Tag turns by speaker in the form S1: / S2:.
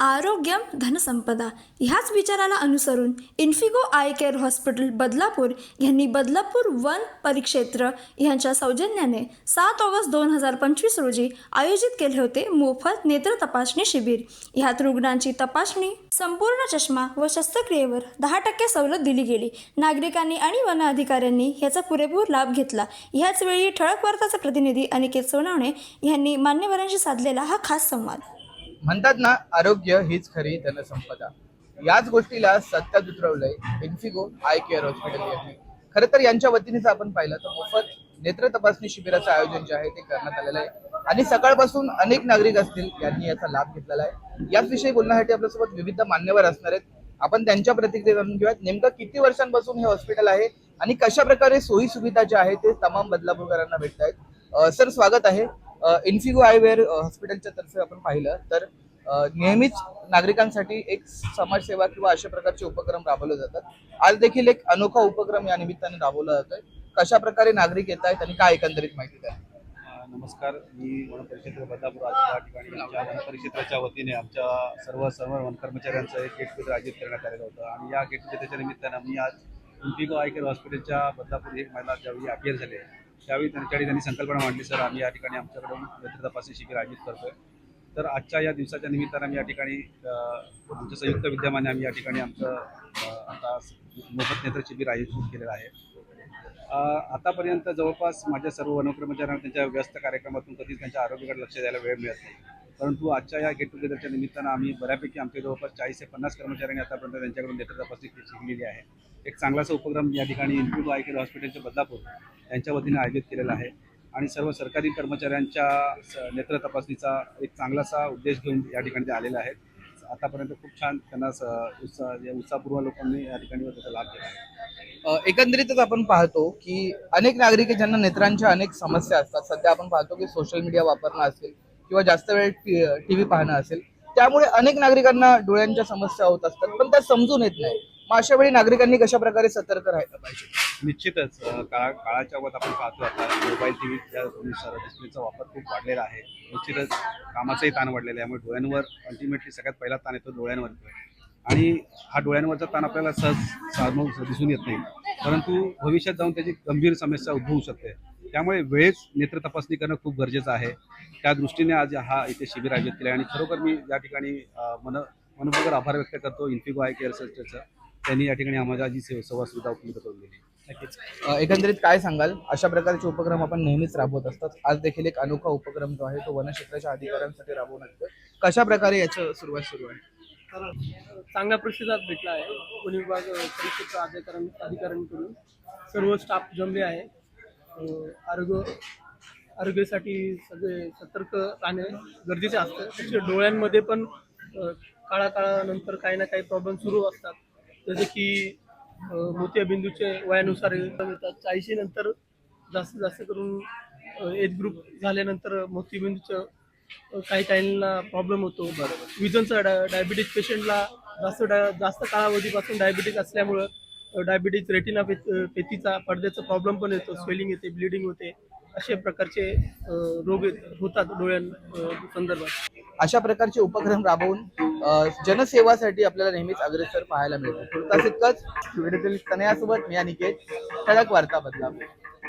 S1: आरोग्यम धनसंपदा ह्याच विचाराला अनुसरून Infigo eye care hospital Badlapur यांनी बदलापूर वन परिक्षेत्र ह्यांच्या सौजन्याने सात ऑगस्ट दोन हजार पंचवीस रोजी आयोजित केले होते मोफत नेत्र तपासणी शिबिर. ह्यात रुग्णांची तपासणी संपूर्ण चष्मा व शस्त्रक्रियेवर दहा टक्के सवलत दिली गेली. नागरिकांनी आणि वन अधिकाऱ्यांनी ह्याचा पुरेपूर लाभ घेतला. ह्याच वेळी ठळक वार्ताचे प्रतिनिधी अनिकेत सोनवणे यांनी मान्यवरांशी साधलेला हा खास संवाद.
S2: म्हणतात ना आरोग्य हीच खरी धनसंपदा. याच गोष्टीला सत्यात उतरवलंय इन्फिगो आय केअर हॉस्पिटल यांनी. खरं तर यांच्या वतीने जर आपण पाहिलं तर मोफत नेत्र तपासणी शिबिराचं आयोजन जे आहे ते करण्यात आलेलं आहे. आणि सकाळपासून अनेक नागरिक असतील यांनी याचा लाभ घेतलेला आहे. याच विषयी बोलण्यासाठी आपल्यासोबत विविध मान्यवर असणार आहेत. आपण त्यांच्या प्रतिक्रिया जाणून घेऊयात. नेमकं किती वर्षांपासून हे हॉस्पिटल आहे आणि कशा प्रकारे सोयी सुविधा ज्या आहेत ते तमाम बदलापूरकरांना भेटत आहेत सर स्वागत आहे. इन्फिगो आयवेअर हॉस्पिटलच्या तर्फे आपण पाहिलं तर नेहमीच नागरिकांसाठी एक समाजसेवा किंवा अशा प्रकारचे उपक्रम राबवले जातात. आज देखील एक अनोखा उपक्रम या निमित्ताने राबवला जातोय. कशा प्रकारे नागरिक येत आहेत आणि काय एकंदरीत माहिती द्या
S3: नमस्कार. मी वनपरिक्षेत्र बदलापूर आज या ठिकाणी आमच्या वतीने आमच्या सर्व सर्व वनकर्मचाऱ्यांचं एक गेट टुगेदर आयोजित करण्यात आलेलं होतं. आणि या गेट टुगेदरच्या निमित्तानं मी आज इन्फिगो आयकर हॉस्पिटलच्या बदलापूर एक महिला ज्यावेळी अपियर झाले त्यावेळी त्यांच्याकडे त्यांनी संकल्पना मांडली सर आम्ही या ठिकाणी आमच्याकडून नेत्र तपासणी शिबिर आयोजित करतोय. तर आजच्या या दिवसाच्या निमित्तानं आम्ही या ठिकाणी अ, आमच्या संयुक्त विद्यमाने आम्ही या ठिकाणी आमचं आता मोफत नेत्र शिबिर आयोजित केलेलं आहे. आतापर्यंत जवळपास माझ्या सर्व वनकर्मचाऱ्यांना त्यांच्या व्यस्त कार्यक्रमातून कधीच त्यांच्या आरोग्याकडे लक्ष द्यायला वेळ मिळत नाही. परंतु आजच्या या गेट टुगेदरच्या निमित्तानं आम्ही बऱ्यापैकी आमच्या जवळपास चाळीस ते पन्नास कर्मचाऱ्यांनी आतापर्यंत त्यांच्याकडून नेत्र तपासणी शिकलेली आहे. एक चांगलासा उपक्रम या ठिकाणी इन्फिगो आय केअर हॉस्पिटलच्या बदलापूर यांच्या वतीने आयोजित केलेला आहे. आणि सर्व सरकारी कर्मचाऱ्यांच्या नेत्र तपासणीचा एक चांगलासा उद्देश घेऊन या ठिकाणी ते आलेले आहेत. आतापर्यंत खूप छान त्यांना उत्साह उत्साहपूर्व लोकांनी या ठिकाणी त्याचा लाभ घेतला. आहे
S2: एकंदरीतच आपण पाहतो की अनेक नागरिक ज्यांना नेत्रांच्या अनेक समस्या असतात. सध्या आपण पाहतो की सोशल मीडिया वापरणं असेल किंवा जास्त वेळ टीव्ही पाहणं असेल. त्यामुळे अनेक नागरिकांना डोळ्यांच्या समस्या होत असतात पण त्या समजून येत नाही मग अशा वेळी नागरिकांनी कशा प्रकारे सतर्क राहायला पाहिजे?
S3: निश्चितच काळा काळाच्या वत आपण पाहतो आता मोबाईल टी व्हीच्या डिस्प्लेचा वापर खूप वाढलेला आहे. निश्चितच कामाचाही ताण वाढलेला आहे. त्यामुळे डोळ्यांवर अल्टिमेटली सगळ्यात पहिला ताण येतो डोळ्यांवर. आणि हा डोळ्यांवरचा ताण आपल्याला सहज साधून दिसून येत नाही. परंतु भविष्यात जाऊन त्याची गंभीर समस्या उद्भवू शकते. त्यामुळे वेळेस नेत्र तपासणी करणं खूप गरजेचं आहे. त्या दृष्टीने आज हा इथे शिबिर आयोजित केलं आहे. आणि खरोखर मी या ठिकाणी मन मनपूर्वक आभार व्यक्त करतो. इन्फिगो आय केअर सेंटरचं त्यांनी या ठिकाणी आम्हाला जी सेवा सेवा सुविधा उपलब्ध करून दिली. नक्कीच.
S2: अ, एकंदरीत काय सांगाल? अशा प्रकारचे उपक्रम आपण नेहमीच राबवत असतात. आज देखील एक अनोखा उपक्रम जो आहे तो वनक्षेत्राच्या अधिकाऱ्यांसाठी राबवण्यात येतोय. कशा प्रकारे याचं सुरुवात सुरू आहे?
S4: तर चांगला प्रतिसाद भेटला आहे. वन विभाग अ, परिक्षेत्र अधिकाऱ्यां अधिकाऱ्यांकडून. सर्व स्टाफ जमले आहे. अ, आरोग्य आरोग्यासाठी सगळे सतर्क राहणे गरजेचे असतं. डोळ्यांमध्ये पण अ, काळा काळानंतर काही ना काही प्रॉब्लेम सुरू असतात. जसे की अ, मोतियाबिंदूचे वयानुसार येतात चाळीशी नंतर जास्तीत जास्त करून एज ग्रुप झाल्यानंतर मोतीबिंदूचं काही काहींना प्रॉब्लेम होतो. विजनचा डा डायबिटीज पेशंटला जास्त डा जास्त कालावधीपासून डायबिटीज असल्यामुळं डायबिटीज रेटिना पे पेतीचा पडद्याचा प्रॉब्लेम पण येतो. स्वेलिंग येते ब्लिडिंग होते. अशा प्रकारचे रोग होतात डोळ्यां संदर्भात.
S2: अशा प्रकारचे उपक्रम राबवून जनसेवासाठी आपल्याला नेहमीच अग्रेसर पाहायला मिळतो. तुर्तास इतकंच. व्हिडिओ तनयासोबत मी अनिकेत. ठळक वार्ता बदला